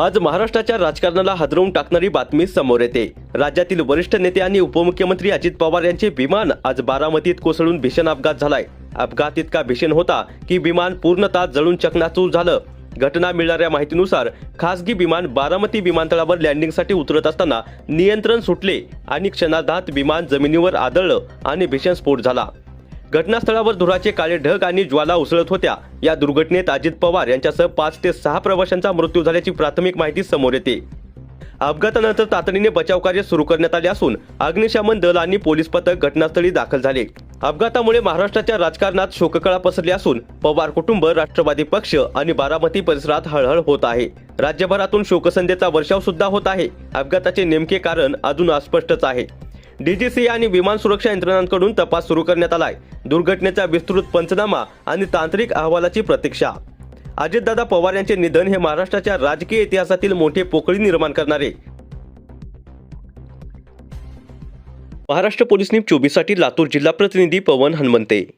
आज महाराष्ट्राच्या राजकारणाला हादरवून टाकणारी बातमी समोर येते. राज्यातील वरिष्ठ नेते आणि उपमुख्यमंत्री अजित पवार यांचे विमान आज बारामतीत कोसळून भीषण अपघात झालाय. अपघात इतका भीषण होता की विमान पूर्णतः जळून चकनाचूर झालं. घटना मिळणाऱ्या माहितीनुसार खासगी विमान बारामती विमानतळावर लँडिंगसाठी उतरत असताना नियंत्रण सुटले आणि क्षणार्धात विमान जमिनीवर आदळलं आणि भीषण स्फोट झाला. घटनास्थळावर धुराचे काळे ढग आणि ज्वाला उसळत होत्या. या दुर्घटनेत अजित पवार यांच्यासह पाच ते सहा प्रवाशांचा मृत्यू झाल्याची प्राथमिक माहिती समोर येते. अपघातानंतर तातडीने बचाव कार्य सुरू करण्यात आले असून अग्निशमन दल आणि पोलीस पथक घटनास्थळी दाखल झाले. अपघातामुळे महाराष्ट्राच्या राजकारणात शोककळा पसरली असून पवार कुटुंब राष्ट्रवादी पक्ष आणि बारामती परिसरात हळहळ होत आहे. राज्यभरातून शोकसंध्येचा वर्षाव सुद्धा होत आहे. अपघाताचे नेमके कारण अजून अस्पष्टच आहे. डीजीसी आणि विमान सुरक्षा यंत्रणांकडून तपास सुरू करण्यात आलाय. दुर्घटनेचा विस्तृत पंचनामा आणि तांत्रिक अहवालाची प्रतीक्षा. अजितदादा पवार यांचे निधन हे महाराष्ट्राच्या राजकीय इतिहासातील मोठे पोकळी निर्माण करणारे. महाराष्ट्र पोलीस न्यूज चोवीससाठी लातूर जिल्हा प्रतिनिधी पवन हनुमंते.